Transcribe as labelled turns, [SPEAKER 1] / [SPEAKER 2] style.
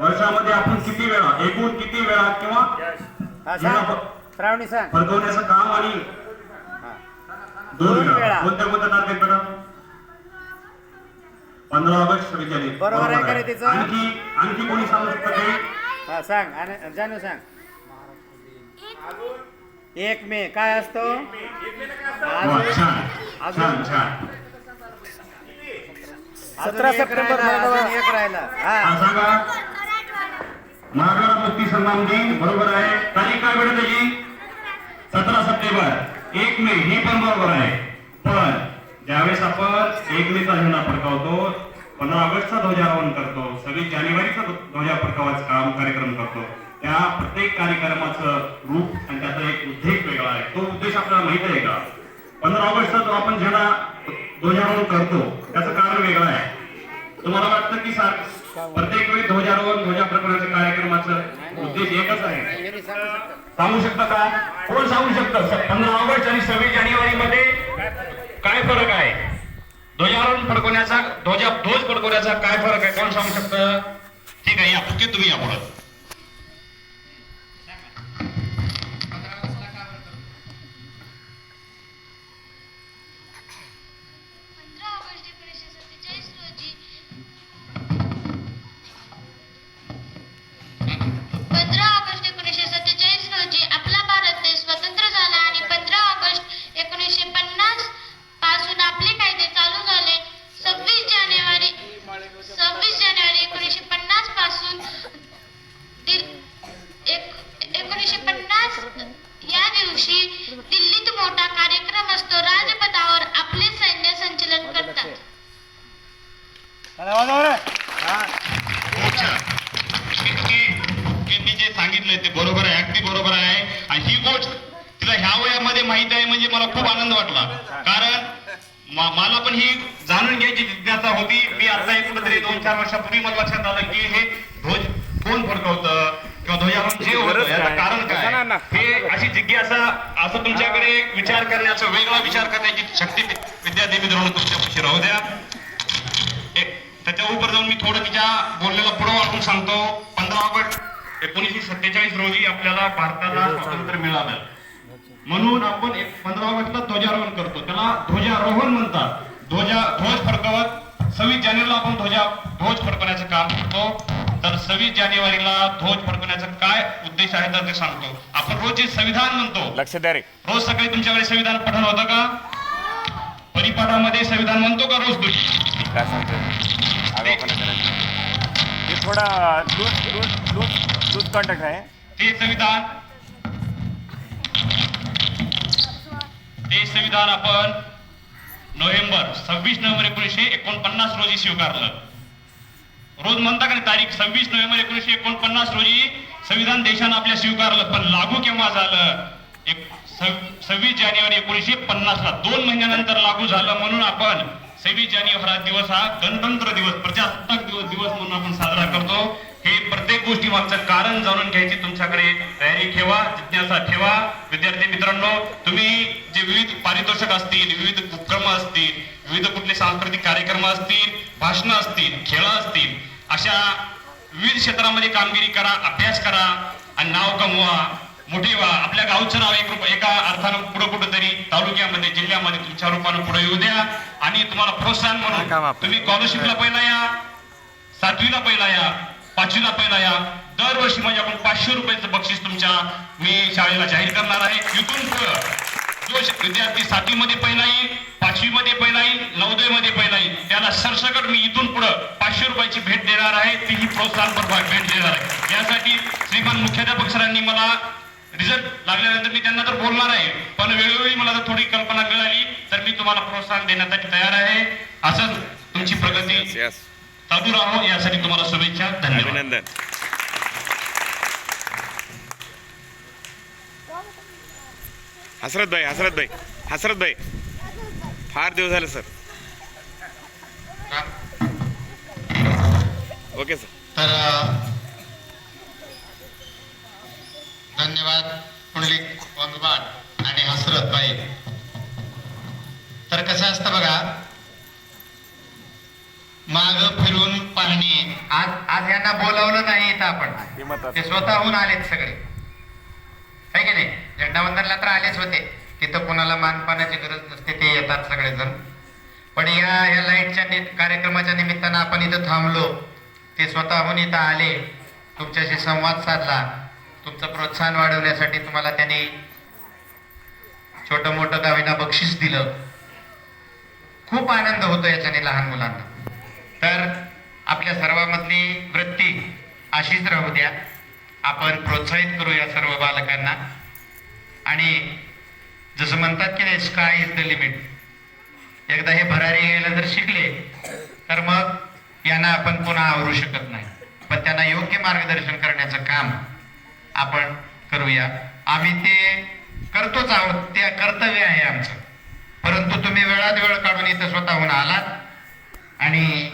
[SPEAKER 1] वर्षामध्ये आपण किती वेळा एकूण किती वेळा किंवा फडकवण्याचं काम आणि. दोन
[SPEAKER 2] दोन
[SPEAKER 1] वेळा. कोणत्या कोणत्या तारखेत मॅडम पंधरा ऑगस्ट जानेवारी
[SPEAKER 2] बरोबर आहे का रे तिचं?
[SPEAKER 1] आणखी आणखी कोणी सांगू शकतं ते?
[SPEAKER 2] हा सांग. आणि जानू सांग. एक मे. काय असतो? अजून- सतरा सप्टेंबर एक राहिला.
[SPEAKER 1] हा.
[SPEAKER 2] हा
[SPEAKER 1] सांगा. महाराष्ट्र मुक्ती सन्मान दिन बरोबर आहे. तारीख काय भेटत त्याची सतरा सप्टेंबर. एक मे हे पण बरोबर आहे. पण ज्यावेळेस आपण एक मेचा झेंडा फडकावतो पंधरा ऑगस्टचा ध्वजारोहण करतो सव्वीस जानेवारीचा ध्वजा फडकावायचं काम कार्यक्रम करतो त्या प्रत्येक कार्यक्रमाचं रूप आणि त्याचा एक उद्देश वेगळा आहे. तो उद्देश आपल्याला माहीत आहे का? पंधरा ऑगस्टचा जो आपण झेंडा ध्वजारोहण करतो त्याचं कारण वेगळं आहे. तुम्हाला वाटतं की प्रत्येक वेळी ध्वजारोहण ध्वजा प्रकरणाच्या कार्यक्रमाचं उद्देश एकच आहे.
[SPEAKER 2] सांगू शकता
[SPEAKER 1] सांगू शकता का? कोण सांगू शकतं? पंधरा ऑगस्ट आणि सव्वीस जानेवारी मध्ये काय फरक आहे? ध्वजारोहण फडकवण्याचा ध्वजा ध्वज फडकवण्याचा काय फरक आहे? कोण सांगू शकतं? ठीक आहे या पुढे तुम्ही या पुढे सांगितलंय ते बरोबर आहे अगदी बरोबर आहे. आणि ही गोष्ट तिला ह्या वयामध्ये माहीत आहे म्हणजे मला खूप आनंद वाटला. कारण मला पण ही जाणून घ्यायची जिज्ञासा होती. मी आता एक कुठेतरी दोन चार वर्षापूर्वी मला लक्षात आलं की हे ध्वज कोण फडकवतं किंवा ध्वजारोहण जे होतं याचं कारण काय? हे अशी जिज्ञासा असं तुमच्याकडे विचार करण्याचा वेगळा विचार करण्याची शक्ती विद्यार्थी मित्रांनो तुमच्यापाशी राहू द्या. एक त्याच्या उपर जाऊन मी थोडं तिच्या बोललेलं पुढं वाटून सांगतो. पंधरा ऑगस्ट एकोणीसशे सत्तेचाळीस रोजी आपल्याला भारताला स्वातंत्र्य मिळालं. म्हणून आपण एक पंधरा ऑगस्टला ध्वजारोहण करतो. त्याला ध्वजारोहण म्हणतात. ध्वजा ध्वज फडकवत सव्वीस जानेवारीला आपण ध्वजा ध्वज फडकवण्याचं काम करतो. तर सव्वीस जानेवारीला ध्वज फडकवण्याचा काय उद्देश आहे तर ते सांगतो. आपण रोज जे संविधान म्हणतो
[SPEAKER 3] लक्ष द्या रे.
[SPEAKER 1] रोज सकाळी तुमच्याकडे संविधान पठण होतं का? परिपाठामध्ये संविधान म्हणतो का रोज तुम्ही?
[SPEAKER 3] काय सांगतो हे थोडा loose loose loose loose contact आहे
[SPEAKER 1] ते संविधान. ते संविधान आपण नोव्हेंबर सव्वीस नोव्हेंबर एकोणीसशे एकोणपन्नास रोजी स्वीकारलं. रोज म्हणता का तारीख सव्वीस नोव्हेंबर एकोणीसशे एकोणपन्नास रोजी संविधान देशानं आपल्या स्वीकारलं. पण लागू केव्हा झालं? एक सव्वीस जानेवारी एकोणीसशे पन्नास ला दोन महिन्यानंतर लागू झालं म्हणून आपण सव्वीस जानेवारी हा दिवस हा गणतंत्र दिवस प्रजासत्ताक दिवस दिवस म्हणून आपण साजरा करतो. हे प्रत्येक गोष्टी मागचं कारण जाणून घ्यायची तुमच्याकडे तयारी ठेवा जिज्ञासा ठेवा. विद्यार्थी मित्रांनो तुम्ही जे विविध पारितोषिक असतील विविध उपक्रम असतील विविध कुठले सांस्कृतिक कार्यक्रम असतील भाषणं असतील खेळ असतील अशा विविध क्षेत्रामध्ये कामगिरी करा अभ्यास करा आणि नाव कमवा मोठे व्हा. आपल्या गावचं नाव एक रूप एका अर्थानं पुढे कुठेतरी तालुक्यामध्ये जिल्ह्यामध्ये तुमच्या रूपानं पुढे येऊ द्या आणि तुम्हाला प्रोत्साहन म्हणून. तुम्ही स्कॉलरशिपला पहिला या सातवीला पहिला या. पाचवीला पहिला या. दरवर्षी म्हणजे माझ्याकडून पाचशे रुपयाचं बक्षीस तुमच्या मी शाळेला जाहीर करणार आहे. इथून पुढं जो विद्यार्थी सातवीमध्ये पहिला येईल पाचवीमध्ये पहिला येईल नवोदयमध्ये पहिला येईल. त्याला सरसकट मी इथून पुढं पाचशे रुपयाची भेट देणार आहे. तीही प्रोत्साहन भेट देणार आहे. यासाठी श्रीमान मुख्याध्यापक सरांनी मला रिझल्ट लागल्यानंतर मी त्यांना तर बोलणार आहे. पण वेळोवेळी मला जर थोडी कल्पना मिळाली तर मी तुम्हाला प्रोत्साहन देण्यासाठी तयार आहे. असंच तुमची प्रगती चालू राहो यासाठी तुम्हाला शुभेच्छा. धन्यवाद.
[SPEAKER 3] हसरत भाई हसरत भाई हसरत भाई. फार दिवस झाले सर. Okay sir.
[SPEAKER 4] तर धन्यवाद पुंडलिक वंगबाट आणि हसरत बाई तर कसं असतं बघा आज यांना बोलावलं नाही इथं आपण.
[SPEAKER 3] ते
[SPEAKER 4] स्वतःहून आलेत सगळे. आहे की नाही? झेंडावंदनला तर आलेच होते. तिथं कोणाला मानपानाची गरज नसते ते येतात सगळेजण. पण या या लाईटच्या कार्यक्रमाच्या निमित्तानं आपण इथं थांबलो. ते स्वतःहून इथं आले. तुमच्याशी संवाद साधला. तुमचं प्रोत्साहन वाढवण्यासाठी तुम्हाला त्यांनी छोटं मोठं गावीना बक्षीस दिलं. खूप आनंद होतो याच्याने लहान मुलांना. तर आपल्या सर्वांमधली वृत्ती अशीच राहू द्या. आपण प्रोत्साहित करू या सर्व बालकांना. आणि जसं म्हणतात की नाही स्काय इज द लिमिट एकदा हे भरारी यायला जर शिकले तर मग यांना आपण पुन्हा आवरू शकत नाही. पण त्यांना योग्य मार्गदर्शन करण्याचं काम आपण करूया. आम्ही ते करतोच आहोत ते कर्तव्य आहे आमचं. परंतु तुम्ही वेळात वेळ काढून इथं स्वतःहून आलात आणि